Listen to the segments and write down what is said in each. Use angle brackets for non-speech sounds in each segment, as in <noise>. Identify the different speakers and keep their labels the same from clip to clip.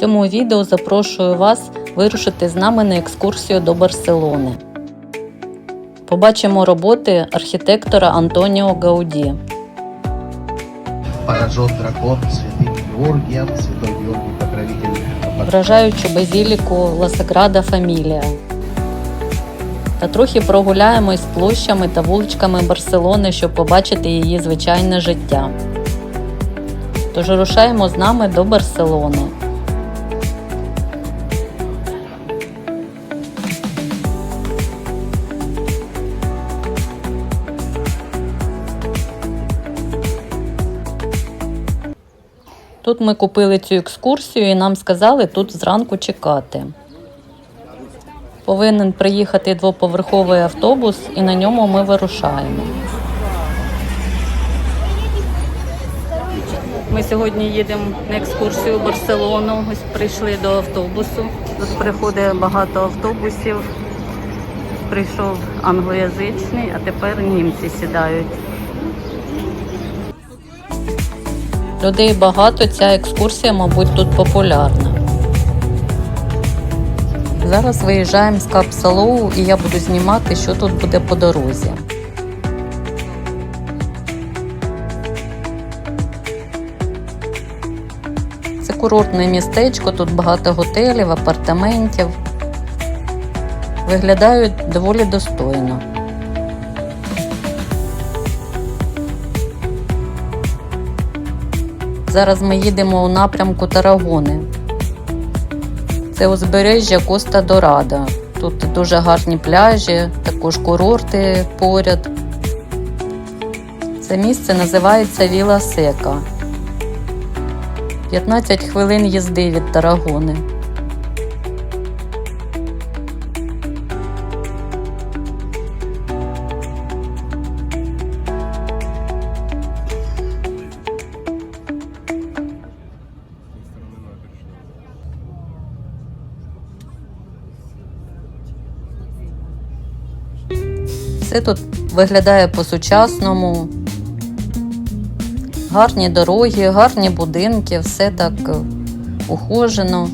Speaker 1: Цьому відео запрошую вас вирушити з нами на екскурсію до Барселони. Побачимо роботи архітектора Антоніо Гауді.
Speaker 2: дракон святым Георгием, святой Георгий покровитель
Speaker 1: вражаючу базіліку Ла Саграда Фамілія. Та трохи прогуляємось площами та вуличками Барселони, щоб побачити її звичайне життя. Тож рушаємо з нами до Барселони. Тут ми купили цю екскурсію і нам сказали тут зранку чекати. Повинен приїхати двоповерховий автобус, і на ньому ми вирушаємо. Ми сьогодні їдемо на екскурсію в Барселону. Ось прийшли до автобусу. Тут приходить багато автобусів. Прийшов англоязичний, а тепер німці сідають. Людей багато, ця екскурсія, мабуть, тут популярна. Зараз виїжджаємо з Капсалоу і я буду знімати, що тут буде по дорозі. Це курортне містечко, тут багато готелів, апартаментів. Виглядають доволі достойно. Зараз ми їдемо у напрямку Тарагони. Це узбережжя Коста Дорада. Тут дуже гарні пляжі, також курорти поряд. Це місце називається Віла Сека. 15 хвилин їзди від Тарагони. Все тут виглядає по-сучасному. Гарні дороги, гарні будинки, все так е, ухожено.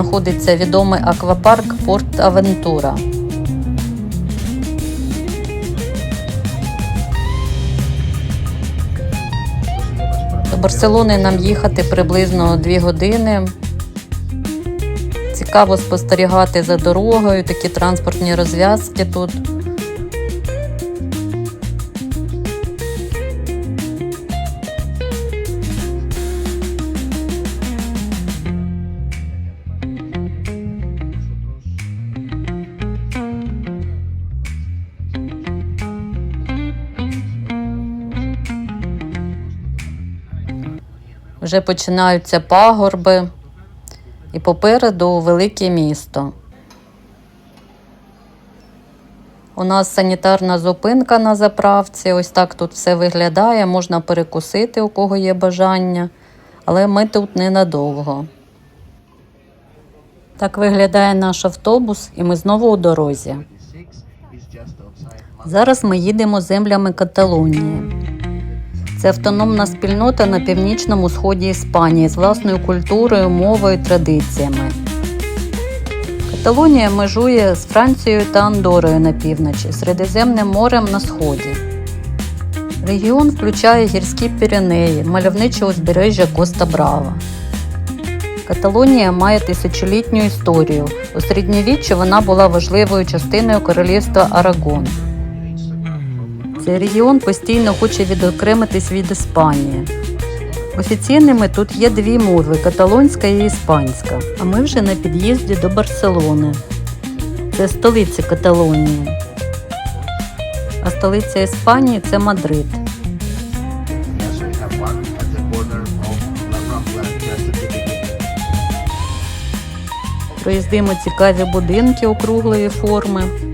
Speaker 1: Знаходиться відомий аквапарк Порт Авентура. До Барселони нам їхати приблизно 2 години. Цікаво спостерігати за дорогою, такі транспортні розв'язки тут. Вже починаються пагорби, і попереду велике місто. У нас санітарна зупинка на заправці. Ось так тут все виглядає. Можна перекусити, у кого є бажання, але ми тут ненадовго. Так виглядає наш автобус, і ми знову у дорозі.
Speaker 2: 6 is just outside
Speaker 1: Зараз ми їдемо землями Каталонії. Це автономна спільнота на північному сході Іспанії з власною культурою, мовою, традиціями. Каталонія межує з Францією та Андорою на півночі, Середземним морем на сході. Регіон включає гірські Піренеї, мальовниче узбережжя Коста Брава. Каталонія має тисячолітню історію. У середньовіччі вона була важливою частиною королівства Арагон. Цей регіон постійно хоче відокремитись від Іспанії. Офіційними тут є дві мови каталонська і іспанська. А ми вже на під'їзді до Барселони. Це столиця Каталонії. А столиця Іспанії це Мадрид. Проїздимо цікаві будинки округлої форми.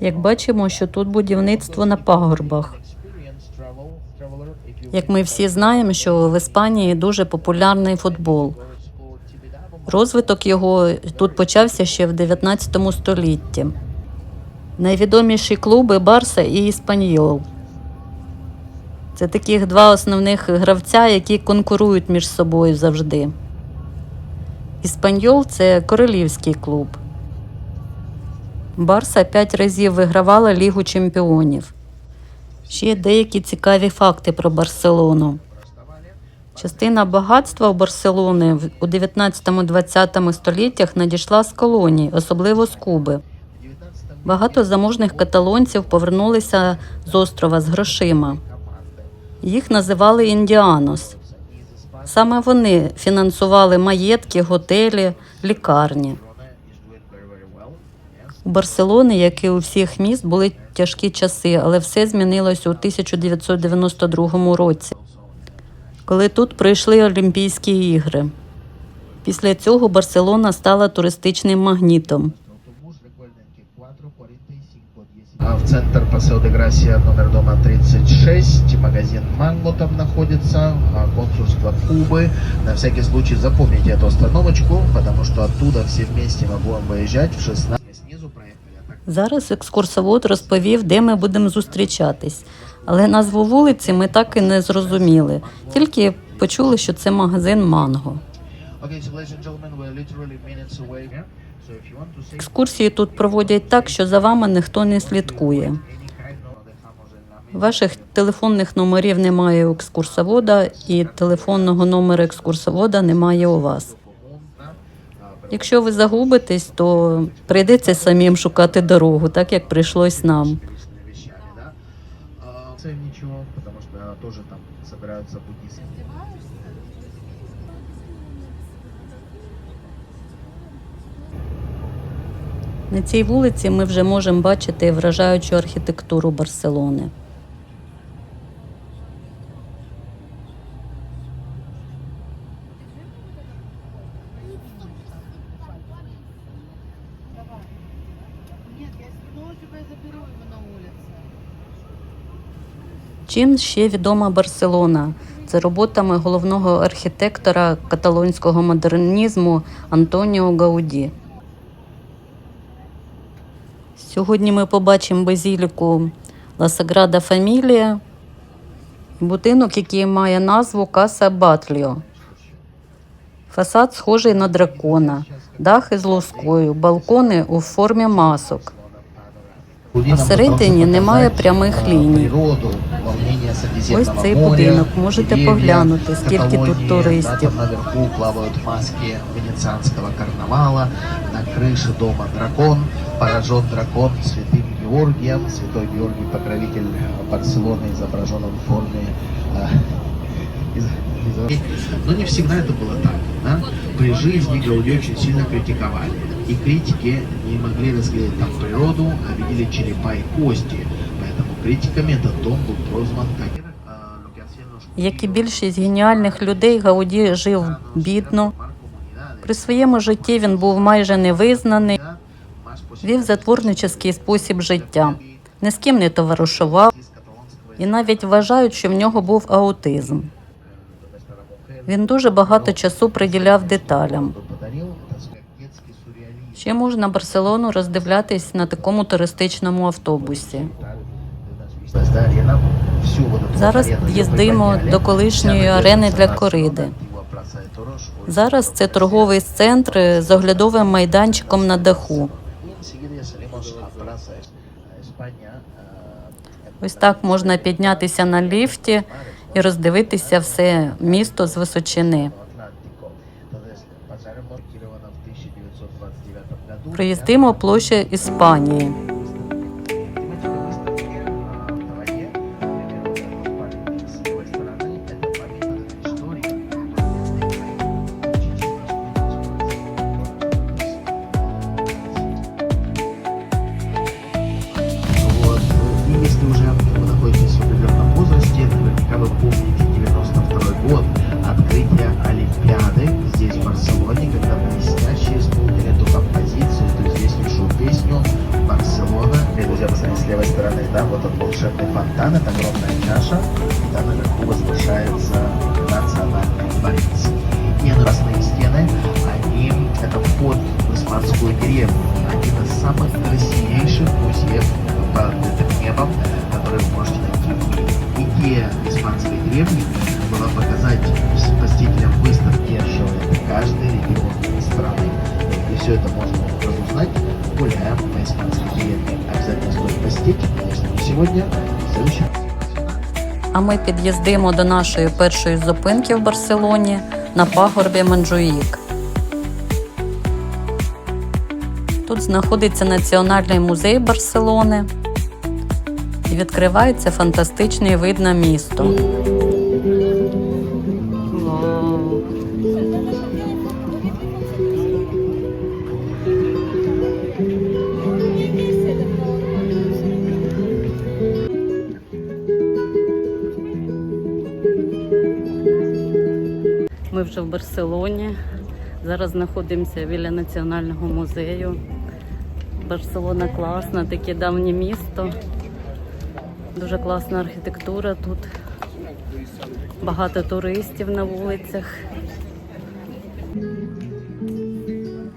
Speaker 1: Як бачимо, що тут будівництво на пагорбах. Як ми всі знаємо, що в Іспанії дуже популярний футбол. Розвиток його тут почався ще в 19 столітті. Найвідоміші клуби Барса і Іспаньол. Це таких два основних гравця, які конкурують між собою завжди. Іспаньол це королівський клуб. Барса п'ять разів вигравала Лігу чемпіонів. Ще деякі цікаві факти про Барселону. Частина багатства у Барселони у 19-20 століттях надійшла з колоній, особливо з Куби. Багато заможних каталонців повернулися з острова з грошима. Їх називали індіанос. Саме вони фінансували маєтки, готелі, лікарні. У Барселони, як і у всіх міст, були тяжкі часи, але все змінилось у 1992 році, коли тут прийшли Олімпійські ігри. Після цього Барселона стала туристичним магнітом.
Speaker 2: А в центр Пасео де Грасия, номер дома 36, магазин Манго там находится, а консульство Кубы. На всякий случай запомните эту остановочку, потому что оттуда все вместе мы будем выезжать в 16.
Speaker 1: Зараз екскурсовод розповів, де ми будемо зустрічатись, але назву вулиці ми так і не зрозуміли, тільки почули, що це магазин Манго. Екскурсії тут проводять так, що за вами ніхто не слідкує. Ваших телефонних номерів немає у екскурсовода, і телефонного номера екскурсовода немає у вас. Якщо ви загубитесь, то прийдеться самим шукати дорогу, так як прийшлось нам.
Speaker 2: Це ничего, потому что тоже там собираются буддисты.
Speaker 1: На цій вулиці ми вже можемо бачити вражаючу архітектуру Барселони. Чим ще відома Барселона? Це роботами головного архітектора каталонського модернізму Антоніо Гауді. Сьогодні ми побачимо базіліку Ла Саграда Фамілія, будинок, який має назву Каса Батліо. Фасад схожий на дракона, дах із лускою, балкони у формі масок.
Speaker 2: А
Speaker 1: всередині немає прямих ліній. Ось цей будинок, можете поглянути, скільки тут туристів.
Speaker 2: Там наверху плавают маски венецианского карнавала, на крыше дома дракон, поражен дракон святым Георгием, святой Георгий покровитель Барселоны изображен в форме э, из- из- но не всегда это было так. Да? При жизни Гауди очень сильно критиковали. И критики не могли разглядеть там природу, а видели черепа и кости. Поэтому критиками этот дом был прозван как э, lo que hacían los
Speaker 1: Як і більшість геніальних людей, Гауді жив бідно. При своєму житті він був майже невизнаний, вів затворнический спосіб життя, ні з ким не товаришував і навіть вважають, що в нього був аутизм. Він дуже багато часу приділяв деталям. Ще можна Барселону роздивлятись на такому туристичному автобусі. Зараз під'їздимо до колишньої арени для кориди. Зараз це торговий центр з оглядовим майданчиком на даху. Ось так можна піднятися на ліфті і роздивитися все місто з височини. Проїздимо площа Іспанії.
Speaker 2: испанской деревни была показать посетителям выставки животных каждой регион страны. И все это можно разузнать, гуляя по испанской деревне. Обязательно стоит посетить, конечно, не сегодня, в следующем
Speaker 1: А ми під'їздимо до нашої першої зупинки в Барселоні на пагорбі Манджуїк. Тут знаходиться Національний музей Барселони і відкривається фантастичний вид на місто. Ми вже в Барселоні. Зараз знаходимося біля Національного музею. Барселона класна, таке давнє місто. Дуже класна архітектура тут. Багато туристів на вулицях.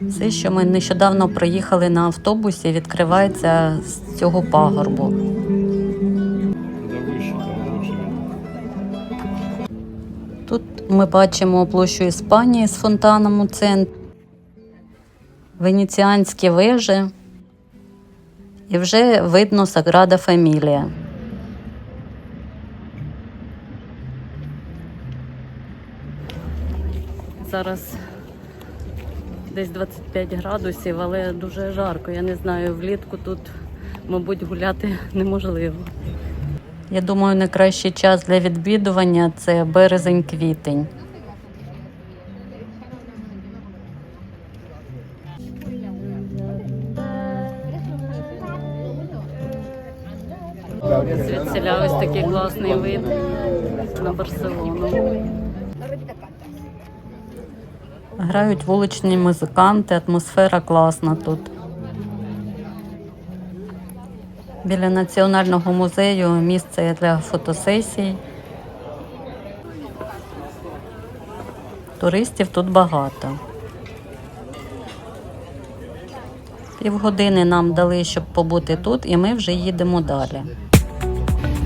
Speaker 1: Все, що ми нещодавно приїхали на автобусі, відкривається з цього пагорбу. Ми бачимо площу Іспанії з фонтаном у центрі, венеціанські вежі, і вже видно Саграда Фамілія. Зараз десь 25 градусів, але дуже жарко. Я не знаю, влітку тут, мабуть, гуляти неможливо. Я думаю, найкращий час для відвідування це березень-квітень. Звідсіля ось такий класний вид на Барселону. Грають вуличні музиканти, атмосфера класна тут. Біля національного музею місце для фотосесій. Туристів тут багато. Півгодини нам дали, щоб побути тут, і ми вже їдемо далі.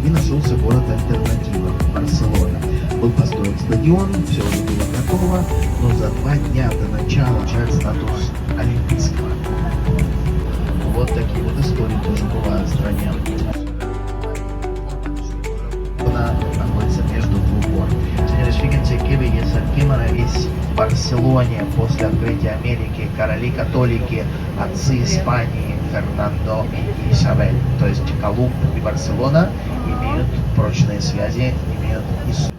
Speaker 2: и нашелся город альтернатива – Барселона. Был построен стадион, все уже было готово, но за два дня до начала получает статус олимпийского. Вот такие вот истории тоже бывают в стране. Она находится между двух гор. Señores, fíjense qué belleza, qué maravilla. В Барселоне после открытия Америки короли католики, отцы Испании, Фернандо и Isabel, то есть Колумб и Барселона имеют прочные связи, имеют историю.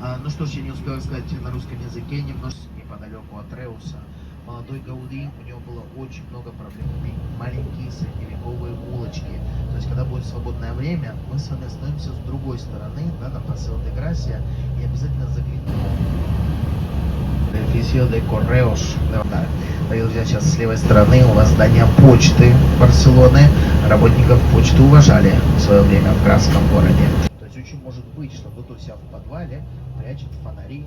Speaker 2: А, ну что ж, я не успел сказать на русском языке, немножко неподалеку от Реуса. Молодой Гауди, у него было очень много проблем. Маленькие средневековые улочки. То есть, когда будет свободное время, мы с вами остановимся с другой стороны, да, на Пасео де Грасия, и обязательно заглянем. Correos. Да. Дорогие друзья, сейчас с левой стороны у вас здание почты Барселоны. Работников почты уважали в свое время в Красном городе. То есть очень может быть, что тут у себя в подвале прячет фонари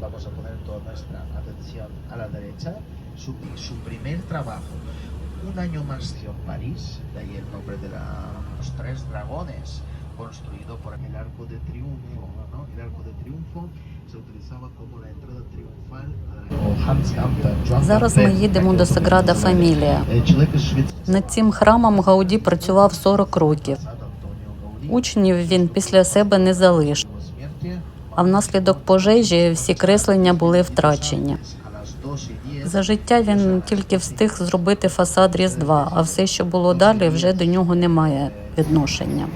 Speaker 2: Vamos a poner toda nuestra atención a la derecha. Su, su primer trabajo. Un año más que en París, de ahí el nombre de la- los tres dragones, construido por el Arco de Triunfo. ¿no? El Arco de Triunfo se utilizaba como la entrada triunfal
Speaker 1: Зараз ми їдемо до Саграда Фамілія.
Speaker 2: Е.
Speaker 1: Над цим храмом Гауді працював 40 років. Учнів він після себе не залишив, а внаслідок пожежі всі креслення були втрачені.
Speaker 2: а las 2:10
Speaker 1: За життя він тільки встиг зробити фасад Різдва, а все, що було далі, вже до нього не має відношення.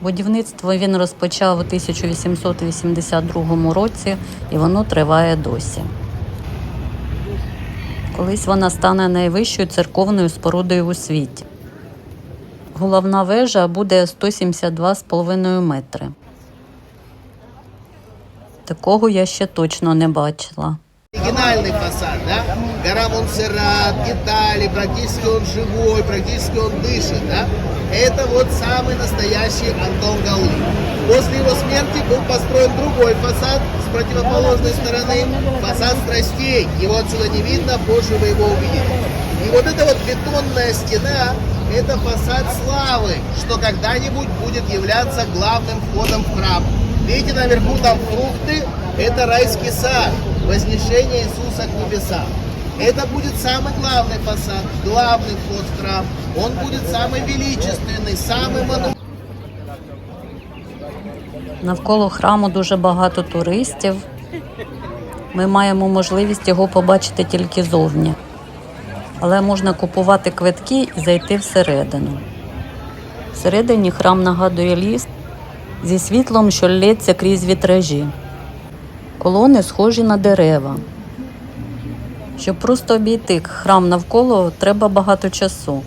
Speaker 1: Будівництво він розпочав у 1882 році і воно триває досі. Колись вона стане найвищою церковною спорудою у світі. Головна вежа буде 172,5 метри. Такого я ще точно не бачила.
Speaker 3: Оригинальный фасад, да? Гора Монсеррат, детали, практически он живой, практически он дышит, да? Это вот самый настоящий Антон Гауди. После его смерти был построен другой фасад с противоположной стороны, фасад страстей. Его отсюда не видно, позже вы его увидите. И вот эта вот бетонная стена – это фасад славы, что когда-нибудь будет являться главным входом в храм. Видите, наверху там фрукты – это райский сад, вознесение Иисуса к небесам. Это будет самый главный фасад, главный вход в храм. Он будет самый величественный, самый монументальный.
Speaker 1: Навколо храму дуже багато туристів. Ми маємо можливість його побачити тільки зовні. Але можна купувати квитки і зайти всередину. Всередині храм нагадує ліс зі світлом, що лється крізь вітражі. Колони схожі на дерева. Щоб просто обійти храм навколо, треба багато часу.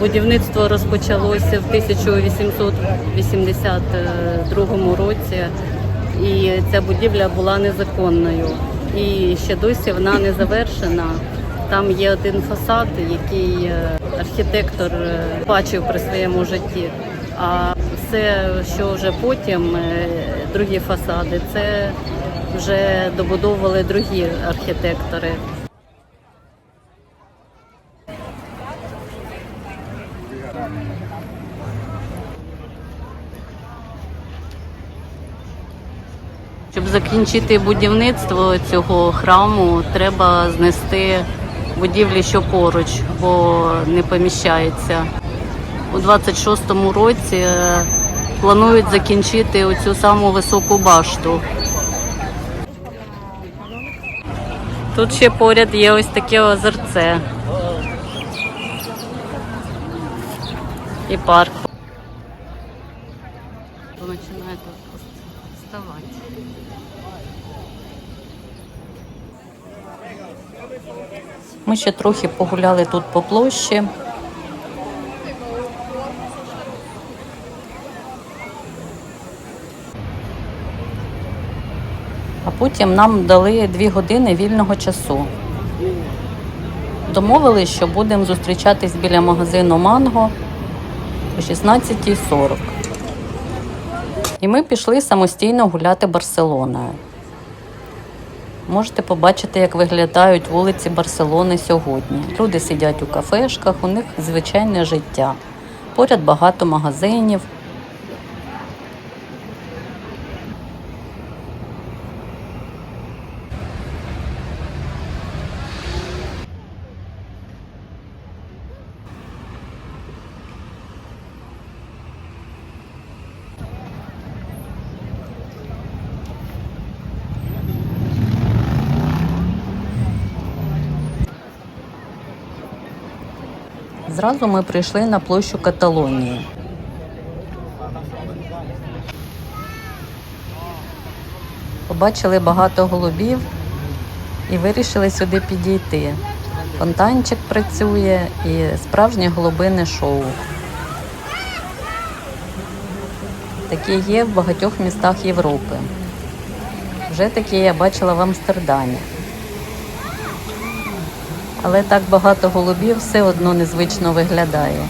Speaker 1: Будівництво розпочалося в 1882 році, і ця будівля була незаконною. І ще досі вона не завершена. Там є один фасад, який е, архітектор е, бачив при своєму житті. А все, що вже потім, е, другі фасади, це вже добудовували другі архітектори. Щоб закінчити будівництво цього храму, треба знести будівлі, що поруч, бо не поміщається. У 26-му році е, планують закінчити оцю саму високу башту. Тут ще поряд є ось таке озерце. І парк. Ще трохи погуляли тут по площі. А потім нам дали дві години вільного часу. Домовились, що будемо зустрічатись біля магазину Манго о 16.40. І ми пішли самостійно гуляти Барселоною. Можете побачити, як виглядають вулиці Барселони сьогодні. Люди сидять у кафешках, у них звичайне життя. Поряд багато магазинів. Зразу ми прийшли на площу Каталонії. Побачили багато голубів і вирішили сюди підійти. Фонтанчик працює і справжнє голубине шоу. Таке є в багатьох містах Європи. Вже таке я бачила в Амстердамі. Але так багато голубів все одно незвично виглядає.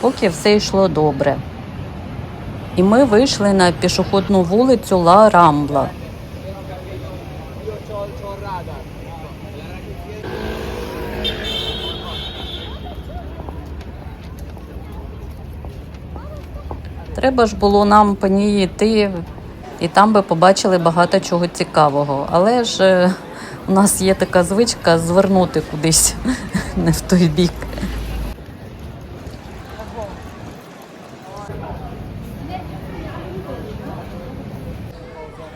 Speaker 1: Поки все йшло добре. І ми вийшли на пішохідну вулицю Ла Рамбла. Треба ж було нам по ній йти, і там би побачили багато чого цікавого. Але ж е, у нас є така звичка звернути кудись <laughs> не в той бік.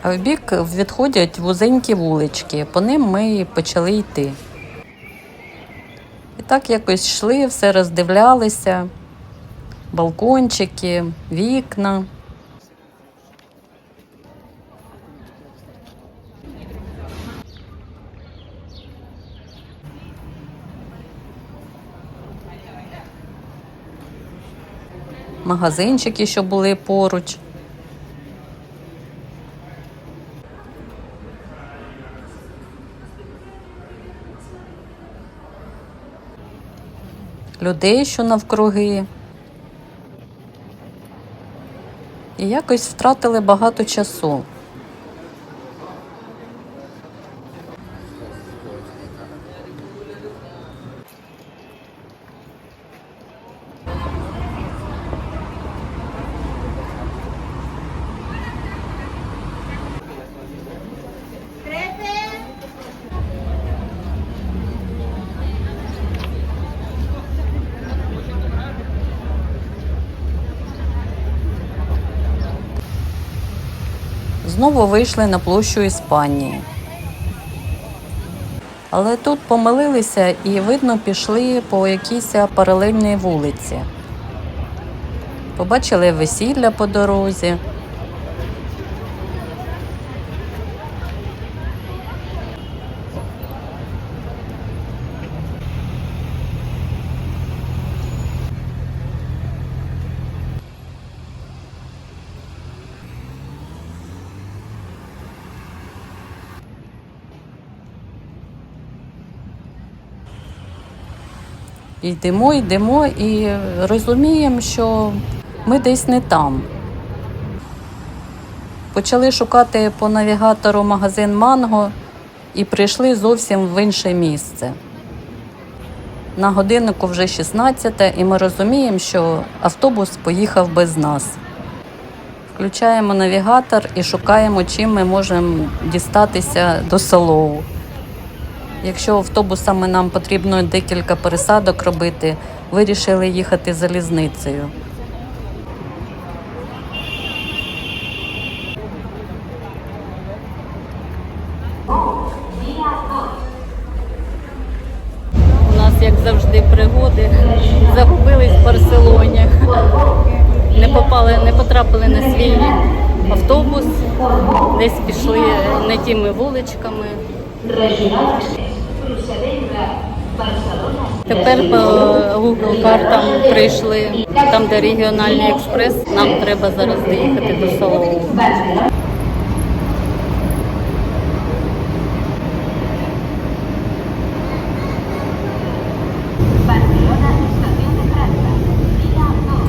Speaker 1: А в бік відходять вузенькі вулички, по ним ми почали йти. І так якось йшли, все роздивлялися балкончики, вікна. Магазинчики, що були поруч. Людей, що навкруги. І якось втратили багато часу. Знову вийшли на площу Іспанії. Але тут помилилися і, видно, пішли по якійсь паралельній вулиці. Побачили весілля по дорозі. Йдемо, йдемо і розуміємо, що ми десь не там. Почали шукати по навігатору магазин Манго і прийшли зовсім в інше місце. На годиннику вже 16, і ми розуміємо, що автобус поїхав без нас. Включаємо навігатор і шукаємо, чим ми можемо дістатися до Солову. Якщо автобусами нам потрібно декілька пересадок робити, вирішили їхати залізницею. У нас, як завжди, пригоди. Загубились в Барселоні. Не попали, не потрапили на свій автобус, десь пішли не тими вуличками. Тепер по Google картам прийшли там, де регіональний експрес. Нам треба зараз доїхати до Солову.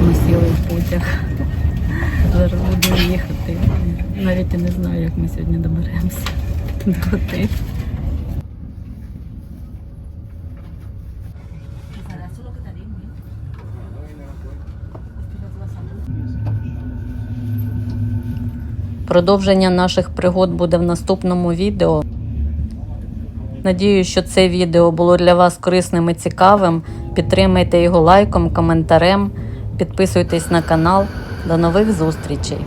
Speaker 1: Ми сіли в потяг. Зараз будемо їхати. Навіть і не знаю, як ми сьогодні доберемося до готелю. Продовження наших пригод буде в наступному відео. Надію, що це відео було для вас корисним і цікавим. Підтримайте його лайком, коментарем, підписуйтесь на канал. До нових зустрічей!